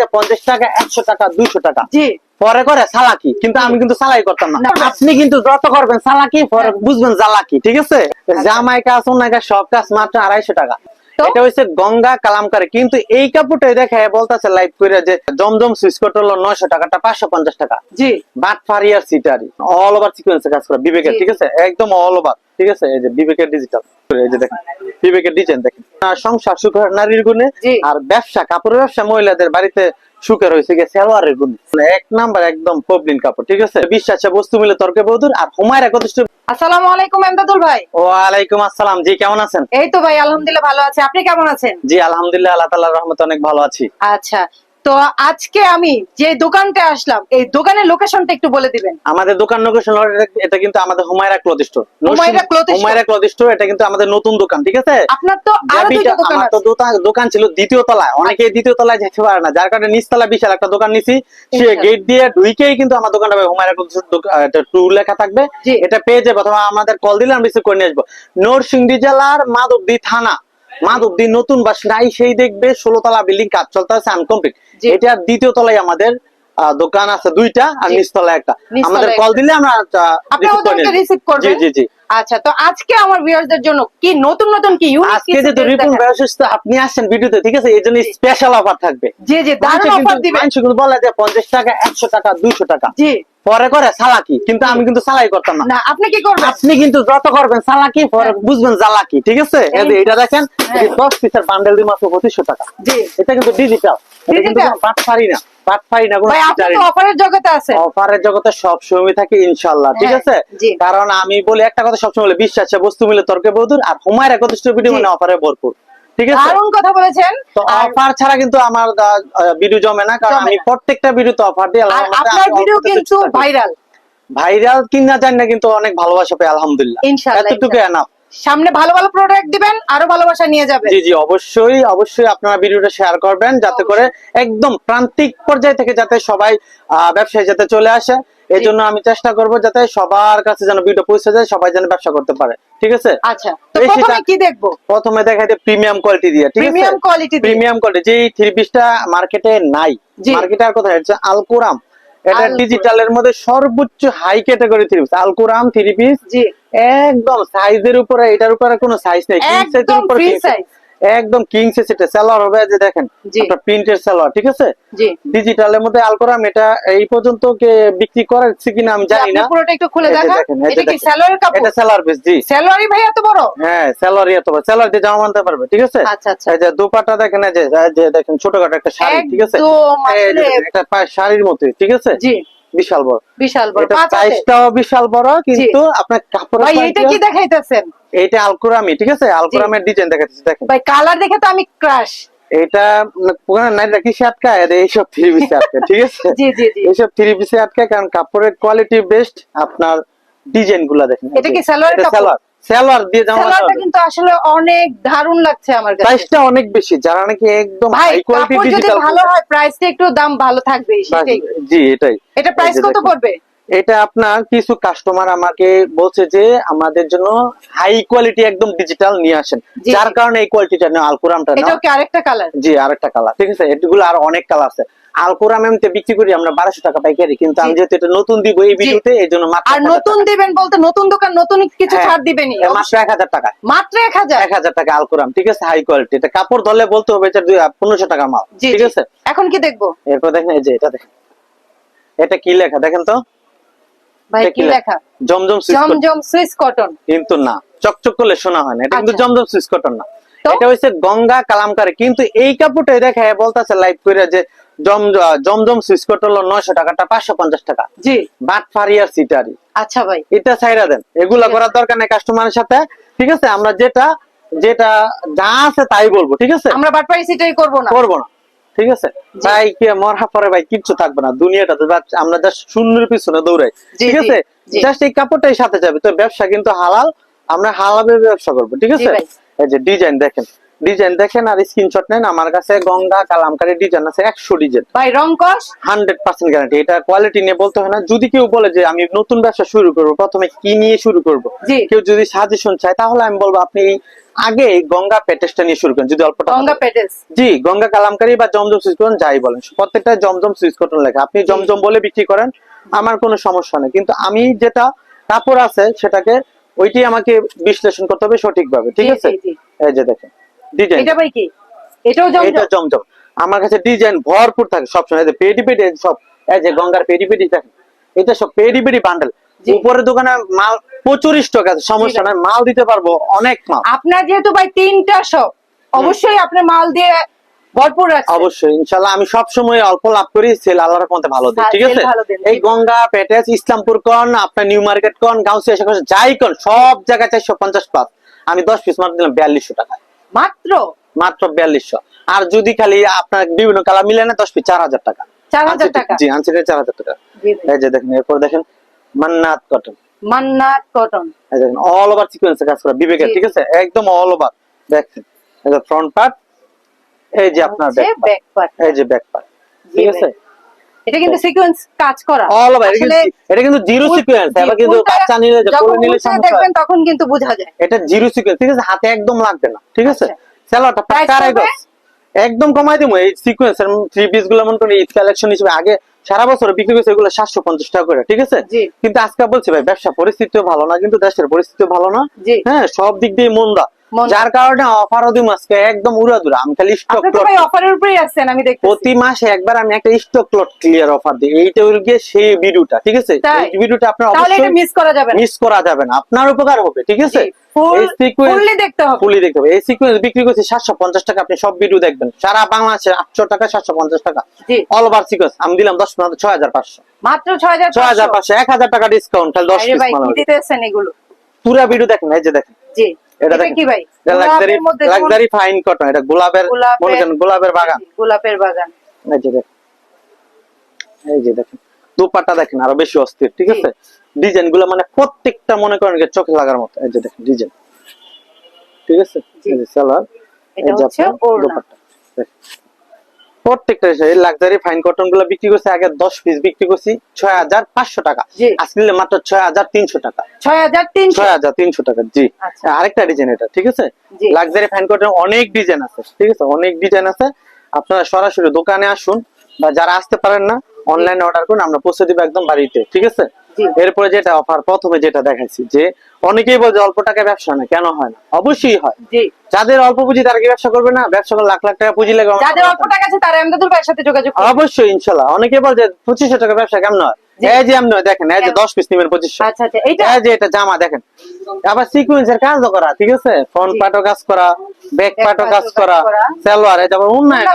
যে পঞ্চাশ টাকা একশো টাকা দুইশো টাকা। পরে করে সালাকি কিন্তু আমি কিন্তু সালাই করতাম না। আপনি কিন্তু যত করবেন সালাকি পরে বুঝবেন জালাকি ঠিক আছে? জামাই কাজ কাজ সব কাজ মাত্র আড়াইশো টাকা? এটা হচ্ছে গঙ্গা কালামকারে। কিন্তু এই কাপড়টাই দেখে বলতেছে লাইভ করে যে জমজম সুইচ কোট নয়শো টাকাটা পাঁচশো পঞ্চাশ টাকা। জি। বাট ফারিয়ার সিটারি। অল ওভার সিকোয়েন্সে কাজ করে বিবেকের ঠিক আছে? একদম অল ওভার ঠিক আছে? এই যে বিবেকের ডিজিটাল এই যে দেখেন বিবেকের ডিজাইন দেখেন। সংসার সুখ নারীর গুণে আর ব্যবসা কাপড়ের ব্যবসা মহিলাদের বাড়িতে সুখের হয়েছে গিয়ে সেলোয়ারের গুণ এক নাম্বার একদম পবলিন কাপড় ঠিক আছে? বিশ্বাসে বস্তু মিলে তর্কে বৌদুর আর হুমায়ের কত আসসালামু আলাইকুম এমদাদুল ভাই। ওয়ালাইকুম আসসালাম জি কেমন আছেন? এই তো ভাই আলহামদুলিল্লাহ ভালো আছি। আপনি কেমন আছেন? জি আলহামদুলিল্লাহ আল্লাহ তাআলার রহমতে অনেক ভালো আছি। আচ্ছা তো আজকে আমি যে দোকানটা আসলাম এই দোকানের লোকেশনটা একটু বলে দিবেন। আমাদের দোকান লোকেশন এটা কিন্তু আমাদের Humaira cloth store Humaira store। Humaira cloth store এটা কিন্তু আমাদের নতুন দোকান ঠিক আছে? আপনার তো আরও দুইটা দোকান আমার তো আছে। দোকান- ছিল দ্বিতীয় তলায়। অনেকে দ্বিতীয় তলায় যেতে পারে না। যার কারণে নিচতলা বিশাল একটা দোকান নিছি। সে আচ্ছা। গেট দিয়ে ঢুকেই কিন্তু আমার দোকানটা হুমায়রা টু লেখা থাকবে। এটা পেয়ে যাবে। অথবা আমাদের কল দিলে আমি রিসিভ করে নিয়ে আসব। নরসিংদী জেলার মাধবদী থানা। মাধবদী নতুন বাসিন্দাই সেই দেখবে ষোলো তলা বিল্ডিং কাজ চলতে আছে আনকমপ্লিট। এটা দ্বিতীয় তলায় আমাদের দোকান আছে দুইটা আর জি। নিচতলায় একটা। আমাদের কল দিলে আমরা রিসিভ। জি জি জি। আচ্ছা তো আজকে আমার ভিউয়ারদের জন্য কি নতুন নতুন কি ইউনিক আজকে রিপন বয়সস্থ আপনি ভিডিওতে ঠিক আছে? এই জন্য স্পেশাল অফার থাকবে। জি জি দারুণ অফার কিন্তু- দিবেন। মানুষে কিন্তু বলে যে টাকা একশো টাকা দুইশো টাকা। জি। পরে করে সালাকি কিন্তু আমি কিন্তু সালাই করতাম না। আপনি কি করবেন? আপনি কিন্তু যত করবেন সালাকি পরে বুঝবেন জালাকি ঠিক আছে? এই যে এটা দেখেন হ্যাঁ। দশ পিসের বান্ডেল দিয়ে মাত্র পঁচিশশো টাকা। এটা কিন্তু ডিজিটাল এটা কিন্তু Digital? বাট পারি না। বাট পারি না কোনো ভাই আপনি তো অফারের জগতে আছেন। অফারের জগতে সব সময় থাকে ইনশাল্লাহ ঠিক হ্যাঁ, আছে? কারণ আমি বলি একটা কথা সবসময় বলি বিশ্বাসে বস্তু মিলে তর্কে বৌদুর আর হুমায়রা কতিষ্ঠ ভিডিও মানে অফারে ভরপুর। ঠিক আছে? দারুণ কথা বলেছেন। তো অফার ছাড়া কিন্তু আমার ভিডিও জমে না কারণ আমি প্রত্যেকটা ভিডিওতে অফার দিই আপনার ভিডিও কিন্তু ভাইরাল ভাইরাল কিনা জানি না কিন্তু অনেক ভালোবাসা পাই আলহামদুলিল্লাহ। এতটুকু এনাফ সামনে ভালো ভালো প্রোডাক্ট দিবেন আরও ভালোবাসা নিয়ে যাবেন জি জি অবশ্যই অবশ্যই আপনারা ভিডিওটা শেয়ার করবেন যাতে করে একদম প্রান্তিক পর্যায় থেকে যাতে সবাই ব্যবসায় যাতে চলে আসে। এই জন্য আমি চেষ্টা করব যাতে সবার কাছে যেন ভিডিও পৌঁছে যায় সবাই যেন ব্যবসা করতে পারে। ঠিক আছে? আচ্ছা তো প্রথমে কি দেখব? প্রথমে দেখা যায় প্রিমিয়াম কোয়ালিটি দিয়ে ঠিক আছে? প্রিমিয়াম কোয়ালিটি প্রিমিয়াম কোয়ালিটি যে থ্রি পিসটা মার্কেটে নাই। মার্কেটে আর কোথায়? হচ্ছে আলকুরাম এটা। ডিজিটালের মধ্যে সর্বোচ্চ high category three piece Alkaram three piece জি। একদম সাইজের উপরে এটার উপরে কোনো সাইজ নেই। কিং সাইজের উপরে একদম কিং সাইজ সেলার হবে যে দেখেন একটা প্রিন্টের সেলার ঠিক আছে? জি। ডিজিটালের মধ্যে আলকুরাম এটা এই পর্যন্ত কে বিক্রি করেছে কিনা আমি জানি না। পুরোটা একটু খুলে দেখান এটা কি। স্যালোয়ার কাপড়? এটা সেলার পিস জি। স্যালোয়ারই ভাই এত বড়? হ্যাঁ সেলার ইয়ে তো সেলার দিয়ে জামা আনতে পারবে ঠিক আছে? আচ্ছা আচ্ছা। এই যে দুপাটা দেখেন এই যে দেখেন ছোটখাটো একটা শাড়ি ঠিক আছে? একদম এই যে একটা পায়ে শাড়ির মতো ঠিক আছে? জি। বিশাল বড়। বিশাল বড়। প্রাইসটাও বিশাল বড় কিন্তু আপনার কাপড় ভাই এটা কি দেখাইতেছেন? এটা আলকুরামি ঠিক আছে? আলকুরামের ডিজাইন দেখাইতেছি দেখেন। ভাই কালার দেখে তো আমি ক্রাশ এটা পুরানো কিসে আটকায় এইসব থ্রি পিসে আটকায় ঠিক আছে? জি জি জি। এইসব থ্রি পিসে আটকায় কারণ কাপড়ের কোয়ালিটি বেস্ট আপনার ডিজাইনগুলা দেখেন। এটা কি সালোয়ার। সালোয়ার দিয়ে জামা কিন্তু আসলে অনেক দারুণ লাগছে আমার কাছে। প্রাইসটা অনেক বেশি যারা নাকি একদম হাই কোয়ালিটি ডিজিটাল ভালো হয় প্রাইসটা একটু দাম ভালো থাকবে সেটাই। জি এটাই। এটা প্রাইস কত পড়বে? এটা আপনার কিছু কাস্টমার আমাকে বলছে যে আমাদের জন্য হাই কোয়ালিটি একদম ডিজিটাল নিয়ে আসেন। যার কারণে এই কোয়ালিটিটা নেওয়া আলকুরামটা কি আরেকটা কালার জি আরেকটা কালার ঠিক আছে এগুলো আর অনেক কালার আছে। আলকুরাম এমতে বিক্রি করি আমরা বারোশো টাকা পাইকারি। কিন্তু আমি যেহেতু এটা নতুন দিব এই ভিডিওতে এই জন্য আর নতুন দিবেন বলতে নতুন দোকান নতুন কিছু হ্যাঁ, ছাড় দিবেনই। মাত্র এক হাজার টাকা। মাত্র এক হাজার? এক হাজার টাকা আলকুরাম ঠিক আছে হাই কোয়ালিটি। এটা কাপড় ধরলে বলতে হবে এটা পনেরোশো টাকা মাল ঠিক আছে? এখন কি দেখব? এরপর দেখেন এই যে এটা দেখেন। এটা কি লেখা দেখেন তো? ভাই কি লেখা? Zamzam Zamzam Swiss cotton. কিন্তু না চকচক করলে শোনা হয় না এটা কিন্তু আচ্ছা। জমজম সুইচ কটন না। এটা হচ্ছে গঙ্গা কালামকারী। কিন্তু এই কাপড়টাই দেখে বলতেছে লাইভ করে যে জমজম সুইচ হলো নয়শো টাকাটা পাঁচশো পঞ্চাশ টাকা। জি। বাট ফারিয়ার সিটারি। আচ্ছা ভাই। এটা ছাইরা দেন। এগুলা করার দরকার নেই কাস্টমারের সাথে। ঠিক আছে? আমরা যেটা যেটা যা আছে তাই বলব ঠিক আছে? আমরা বাটপাই সিটাই করব না। করব না। ঠিক আছে? ভাই কি মরহা পরে ভাই কিচ্ছু থাকবে না। দুনিয়াটা তো just আমরা জাস্ট শূন্যের পিছনে দৌড়াই। ঠিক আছে? জাস্ট এই কাপড়টাই সাথে যাবে। তো ব্যবসা কিন্তু হালাল। আমরা হালালে ব্যবসা করব ঠিক আছে? এই যে ডিজাইন দেখেন। ডিজাইন দেখেন আর স্ক্রিনশট নেন আমার কাছে গঙ্গা কালামকারী ডিজাইন আছে একশো ডিজাইন। ভাই রং কস? হান্ড্রেড পার্সেন্ট গ্যারান্টি এটা কোয়ালিটি নিয়ে বলতে হয় না। যদি কেউ বলে যে আমি নতুন ব্যবসা শুরু করব প্রথমে কি নিয়ে শুরু করব? জি। কেউ যদি সাজেশন চায় তাহলে আমি বলব আপনি আগে গঙ্গা প্যাটেসটা নিয়ে শুরু করেন যদি অল্প টাকা গঙ্গা। পেটেস জি গঙ্গা কালামকারী বা জমজম সুইচ করেন যাই বলেন। প্রত্যেকটা জমজম সুইচ কটন লেখা। আপনি জমজম বলে বিক্রি করেন আমার কোনো সমস্যা নেই। কিন্তু আমি যেটা কাপড় আছে সেটাকে ওইটি আমাকে বিশ্লেষণ করতে হবে সঠিকভাবে ঠিক আছে। এই যে দেখেন। ডিজাইন এটা ভাই কি? এটাও জমজম? এটা জমজম। আমার কাছে ডিজাইন ভরপুর থাকে সবসময়। এই পেডি পেডি সব এই যে গঙ্গার পেডি পেডি দেখেন এটা সব পেডি পেডি বান্ডেল দোকানে মাল প্রচুর স্টক আছে সমস্যা নাই মাল দিতে পারব অনেক মাল। আপনার যেহেতু ভাই তিনটা শপ অবশ্যই আপনার মাল দিয়ে ভরপুর আছে। অবশ্যই ইনশাল্লাহ আমি সব সময় অল্প লাভ করি সেল আল্লাহর মধ্যে ভালো দিই হ্যাঁ, ঠিক আছে? এই গঙ্গা পেটেস ইসলামপুর কন আপনার নিউ মার্কেট কন গাউসিয়া যাই কন সব জায়গায় চারশো পঞ্চাশ প্লাস আমি দশ পিস মাত্র দিলাম বিয়াল্লিশশো টাকা মাত্র? মাত্র বিয়াল্লিশশো। আর যদি খালি আপনার বিভিন্ন কালার মিলে না দশ পিস চার হাজার টাকা। 4,000 আনসিটেড- টাকা? জি চার হাজার টাকা। এই যে দেখেন এরপর দেখেন মান্নাত কটন মান্নাত কটন এই দেখেন অল ওভার সিকোয়েন্সে কাজ করা বিবেকের ঠিক আছে? একদম অল ওভার দেখেন এই যে ফ্রন্ট পার্ট এই যে আপনার ব্যাক পার্ট এই যে ব্যাক পার্ট ঠিক আছে। এটা কিন্তু সিকোয়েন্স কাজ করা। অল ওভার এটা কিন্তু জিরো সিকোয়েন্স কিন্তু নিলে যখন নিলে দেখবেন তখন কিন্তু বোঝা যায়। এটা জিরো সিকোয়েন্স ঠিক আছে? হাতে একদম লাগবে না ঠিক আছে? আচ্ছা। গছ একদম কমাই দেবো। এই সিকোয়েন্সের থ্রি পিসগুলো মনে করেন ঈদ কালেকশন হিসেবে আগে সারা বছর বিক্রি করছে এগুলো সাতশো পঞ্চাশ টাকা করে ঠিক আছে? কিন্তু আজকে বলছি ভাই ব্যবসা পরিস্থিতিও ভালো না কিন্তু দেশের পরিস্থিতিও ভালো না। হ্যাঁ সব দিক দিয়ে মন্দা। যার কারণে অফারও দিম আজকে একদম উড়াদুরা আমি খালি স্টক আপনি অফারের উপরেই আছেন আমি দেখতেছি। প্রতি মাসে একবার আমি একটা স্টক লট ক্লিয়ার অফার দিই। এইটা হলো গিয়ে সেই ভিডিওটা ঠিক আছে? এই ভিডিওটা আপনার তাহলে এটা মিস করা যাবে না। মিস করা যাবে না। আপনার উপকার হবে ঠিক আছে? দেখতে হবে। দেখতে হবে। এই সিকোয়েন্স বিক্রি করছি টাকা আপনি সব ভিডিও দেখবেন। সারা বাংলাদেশে আটশো টাকা সাতশো পঞ্চাশ টাকা। জি। অল ওভার সিকোয়েন্স আমি দিলাম মাত্র টাকা ডিসকাউন্ট তাহলে ভাই কি দিতেছেন এগুলো? পুরা ভিডিও দেখেন এই যে দেখেন। জি। এটা কি ভাই? লাক্সারি লাক্সারি ফাইন কটন এটা গোলাপের মনে করেন গোলাপের বাগান। গোলাপের বাগান। এই যে দেখেন। এই যে দেখেন। দুপাটা দেখেন আরও বেশি অস্থির ঠিক আছে? ডিজাইনগুলো মানে প্রত্যেকটা মনে করেন যে চোখে লাগার মতো। এই যে দেখেন ডিজাইন। ঠিক আছে? সালোয়ার এটা হচ্ছে। দেখেন। প্রত্যেকটা লাক্সারি ফাইন কটনগুলো বিক্রি করছে আগে দশ পিস বিক্রি করছি ছয় হাজার পাঁচশো টাকা। জি। আজকে নিলে মাত্র ছয় হাজার তিনশো টাকা। ছয় হাজার তিনশো? টাকা জি। আচ্ছা। আরেকটা ডিজাইন এটা ঠিক আছে? লাক্সারি ফ্যান কোটের অনেক ডিজাইন আছে ঠিক আছে? অনেক ডিজাইন আছে। আপনারা সরাসরি দোকানে আসুন বা যারা আসতে পারেন না অনলাইনে অর্ডার করুন আমরা পৌঁছে দিব একদম বাড়িতে ঠিক আছে। এরপরে যেটা অফার প্রথমে যেটা দেখাইছি যে অনেকেই বলছে অল্প টাকা ব্যবসা না কেন হয় না? অবশ্যই হয়। যাদের অল্প পুঁজি তারা কি ব্যবসা করবে না? ব্যবসা করে লাখ লাখ টাকা পুঁজি লাগে যাদের অল্প টাকা আছে তারা ভাইয়ের সাথে যোগাযোগ। অবশ্যই ইনশাল্লাহ। অনেকে বলছে পঁচিশশো টাকা ব্যবসা কেমন হয়। এই যে এমন দেখেন এই যে। দশ পিস নিবেন আচ্ছা আচ্ছা এইটা এই যে এটা জামা দেখেন। আবার সিকুয়েন্সের কাজও করা ঠিক আছে? ফ্রন্ট কাজ করা ব্যাক কাজ করা। সালোয়ার এই উন্নয়ন।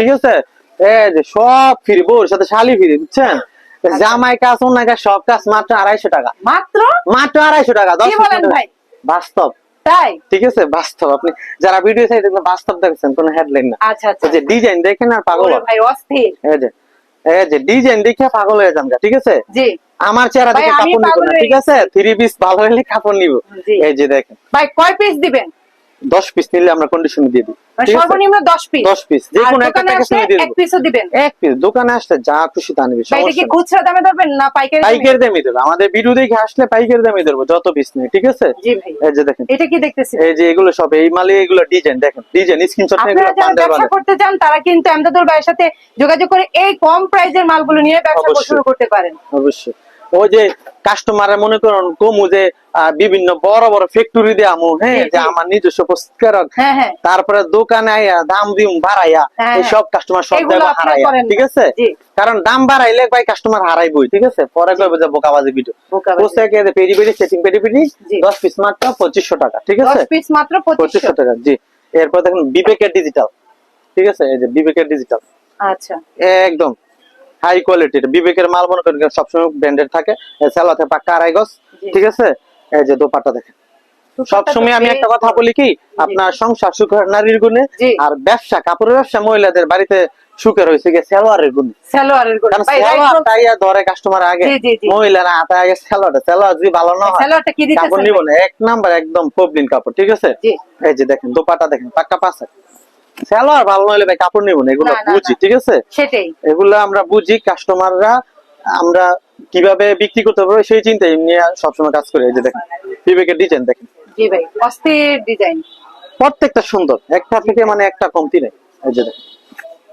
ঠিক আছে? এই যে সব ফ্রি বোর সাথে শালি ফ্রি বুঝছেন। জামাই কাজ অন্যায় কাজ সব কাজ মাত্র আড়াইশো টাকা। মাত্র? মাত্র আড়াইশো টাকা দশ ভাই? বাস্তব। তাই? ঠিক আছে বাস্তব। আপনি যারা ভিডিও চাই দেখবেন বাস্তব দেখছেন কোনো হেডলাইন না। আচ্ছা আচ্ছা। যে ডিজাইন দেখেন আর পাগল ভাই অস্থির। এই যে এই যে ডিজাইন দেখে পাগল হয়ে যান ঠিক আছে? জি। আমার চেহারা দেখে কাপড় নিব ঠিক আছে? থ্রি পিস ভালো হলে কাপড় নিব। এই যে দেখেন। ভাই কয় পিস দিবেন? দশ পিস নিলে আমরা কন্ডিশন দিয়ে দিই। মানে? সর্বনিম্ন দশ পিস দশ পিস যে কোনো একটা প্যাকেজ নিয়ে এক পিসও দিবেন? এক পিস দোকানে আসলে যা খুশি তা নিবি ভাই এটা কি খুচরা দামে ধরবেন না পাইকারি পাইকারি দামই দেবো আমাদের ভিডিও দেখে আসলে পাইকারি দামই দেবো যত পিস নেই ঠিক আছে? জি ভাই। এই যে দেখেন। এটা কি দেখতেছি এই যে এগুলো সব এই মালে এগুলো ডিজাইন দেখেন ডিজাইন স্ক্রিনশট নিয়ে এগুলো বান্ডেল ব্যবসা করতে চান তারা কিন্তু এমদাদুল ভাইয়ের সাথে যোগাযোগ করে এই কম প্রাইজের মালগুলো নিয়ে ব্যবসা শুরু করতে পারেন। অবশ্যই। ওই যে কাস্টমারের মনে করুন কমু যে বিভিন্ন বড় বড় ফ্যাক্টরি দিয়ে আমু হ্যাঁ যে আমার নিজস্ব প্রস্তুতকারক। হ্যাঁ হ্যাঁ। তারপরে দোকানে আইয়া দাম দিম বাড়াইয়া হ্যাঁ, এই সব কাস্টমার সব আপনারা হারাইয়া ঠিক আছে? কারণ দাম বাড়াইলে ভাই কাস্টমার হারাইবই ঠিক আছে? পরে কইবে যে বোকাবাজি ভিডিও। পোস্টে কে পেরি পেরি সেটিং পেরি পেরি জি। 10 পিস মাত্র 2500 টাকা ঠিক আছে? পিস মাত্র পঁচিশশো। 2500 টাকা জি। এরপর দেখুন বিবেকের ডিজিটাল ঠিক আছে? এই যে বিবেকের ডিজিটাল আচ্ছা। একদম। হাই কোয়ালিটির বিবেকের মাল মনে করেন সবসময় ব্র্যান্ডেড থাকে। সালাতে পাক্কা আড়াই গজ ঠিক আছে? এই যে দোপাট্টা দেখেন। সবসময় আমি একটা কথা বলি কি আপনার সংসার সুখ হয় নারীর গুণে আর ব্যবসা কাপড়ের ব্যবসা মহিলাদের বাড়িতে সুখের হয়েছে গিয়ে সালোয়ারের গুণ। সালোয়ারের সালোয়ারটাই আর ধরে কাস্টমার আগে। মহিলারা হাতে আগে সালোয়ারটা সালোয়ার যদি ভালো না হয় সালোয়ারটা কি দিতেছেন কাপড় নিব না। এক নাম্বার একদম প্রবলিন কাপড় ঠিক আছে? এই যে দেখেন দোপাটা দেখেন পাক্কা পাশে সালোয়ার ভালো নইলে ভাই কাপড় নিব না এগুলো বুঝি ঠিক আছে? সেটাই। এগুলো আমরা বুঝি কাস্টমাররা আমরা কীভাবে বিক্রি করতে পারব সেই চিন্তায় নিয়ে সবসময় কাজ করি। এই যে দেখেন বিবেকের ডিজাইন দেখেন। জি ভাই অস্থির ডিজাইন প্রত্যেকটা সুন্দর একটা থেকে মানে একটা কমতি নেই। এই যে দেখেন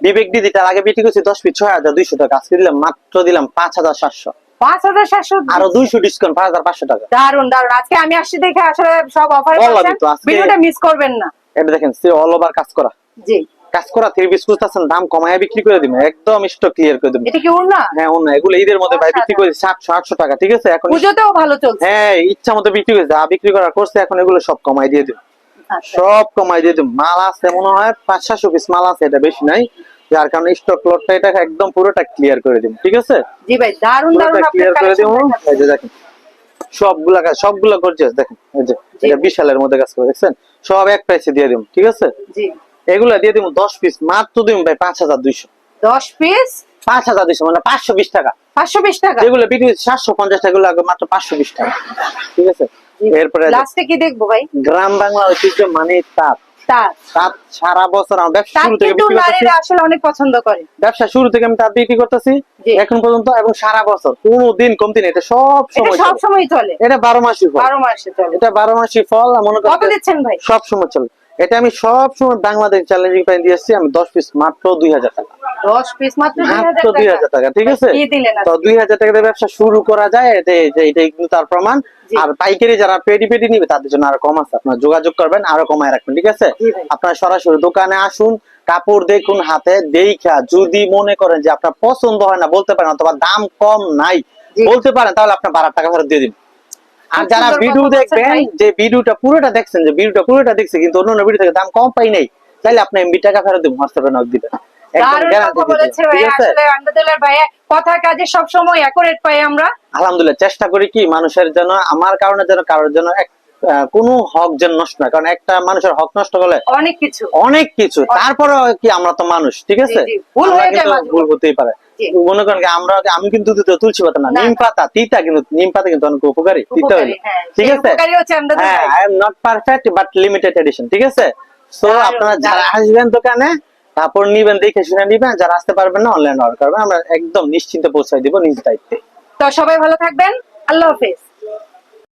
বিবেক দিদি তার আগে বিক্রি করছি দশ পিস ছয় হাজার দুইশো টাকা। আজকে দিলাম মাত্র দিলাম পাঁচ হাজার সাতশো। পাঁচ হাজার সাতশো আরও দুইশো ডিসকাউন্ট পাঁচ হাজার পাঁচশো টাকা। দারুণ দারুণ আজকে আমি আসছি দেখে আসলে সব অফারে বললামই পাচ্ছেন তো, আজকে- ভিডিওটা মিস করবেন না। এটা দেখেন অল ওভার কাজ করা। জি। কাজ করা থ্রি পিস খুঁজতেছেন দাম কমায় বিক্রি করে দিবেন একদম স্টক ক্লিয়ার করে দিবেন এটা কি হ্যাঁ এগুলো ঈদের মধ্যে ভাই বিক্রি করে সাতশো আটশো টাকা ঠিক আছে? এখন পুজোতেও ভালো চলছে। হ্যাঁ ইচ্ছা মতো বিক্রি করে যা বিক্রি করা করছে এখন এগুলো সব কমাই দিয়ে দিন আচ্ছা। সব কমাই দিয়ে দিন মাল আছে মনে হয় পাঁচ সাতশো পিস মাল আছে এটা বেশি নাই। যার কারণে স্টক লটটা এটা একদম পুরোটা ক্লিয়ার করে দিন ঠিক আছে? জি ভাই দারুণ দারুণ ক্লিয়ার করে দিব এই যে দেখেন সবগুলা কাজ সবগুলা গর্জিয়াস দেখেন এই যে এটা বিশালের মধ্যে কাজ করে দেখছেন? সব এক প্রাইসে দিয়ে দিব ঠিক আছে? জি। এগুলা দিয়ে দিব দশ পিস মাত্র দিব ভাই পাঁচ হাজার দুইশো। দশ পিস পাঁচ হাজার দুইশো মানে পাঁচশো বিশ টাকা। পাঁচশো বিশ টাকা? যেগুলো বিক্রি সাতশো পঞ্চাশ টাকা গুলো মাত্র পাঁচশো বিশ টাকা। ঠিক আছে? এরপরে লাস্টে কি দেখব ভাই? গ্রাম বাংলা ঐতিহ্য মানে তাঁত। তার সারা বছর আমার ব্যবসা তার শুরু থেকে কিন্তু বিক্রি করতেছি। নারীরা আসলে অনেক পছন্দ করে। ব্যবসা শুরু থেকে আমি তাঁত বিক্রি করতেছি। জি। এখন পর্যন্ত এবং সারা বছর কোনো দিন কমতি নেই। এটা সব সময় সব চলে। সময় চলে। এটা বারো মাসি ফল। বারো মাসে চলে। এটা বারো মাসি ফল মনে কত দিচ্ছেন ভাই? সব সময় চলে। এটা আমি সব সময় বাংলাদেশ চ্যালেঞ্জিং প্রাইস দিয়ে এসেছি আমি দশ পিস মাত্র দুই হাজার টাকা। দশ পিস মাত্র দুই মাত্র হাজার দুই হাজার টাকা ঠিক আছে? তো আজকে? দুই হাজার টাকা দিয়ে ব্যবসা শুরু করা যায় এটা এটাই কিন্তু তার প্রমাণ। আর পাইকারি যারা পেডি পেডি নিবে তাদের জন্য আরও কম আছে আপনারা যোগাযোগ করবেন আরও কমায় রাখবেন ঠিক আছে? আপনারা সরাসরি দোকানে আসুন কাপড় দেখুন হাতে দেখা যদি মনে করেন যে আপনার পছন্দ হয় না বলতে পারেন অথবা দাম কম নাই বলতে পারেন তাহলে আপনার বারো টাকা ফেরত দিয়ে দিন আর যারা ভিডিও দেখবেন যে ভিডিওটা পুরোটা দেখছেন যে ভিডিওটা পুরোটা দেখছে কিন্তু অন্য অন্য ভিডিও থেকে দাম কম পাই নাই তাহলে আপনি এমবি টাকা ফেরত দিবেন। হোয়াটসঅ্যাপে নক দিবেন। আলহামদুলিল্লাহ চেষ্টা করি কি মানুষের জন্য আমার কারণে যেন কারোর জন্য এক কোনো হক যেন নষ্ট না কারণ একটা মানুষের হক নষ্ট করলে অনেক কিছু। অনেক কিছু। তারপরে কি আমরা তো মানুষ ঠিক আছে। ভুল হয়ে যায় ভুল হতেই পারে। মনে করেন আমরা আমি কিন্তু তুলছি পাতা না নিম পাতা তিতা কিন্তু নিম পাতা কিন্তু অনেক উপকারী তিতা হইলে হ্যাঁ। ঠিক আছে? হ্যাঁ I am not perfect but limited edition ঠিক আছে? সো আপনারা যারা আসবেন দোকানে তারপর নিবেন দেখে শুনে নিবেন যারা আসতে পারবেন না অনলাইন অর্ডার করবেন আমরা একদম নিশ্চিন্তে পৌঁছাই দিব নিজ দায়িত্বে। তো সবাই ভালো থাকবেন আল্লাহ হাফেজ।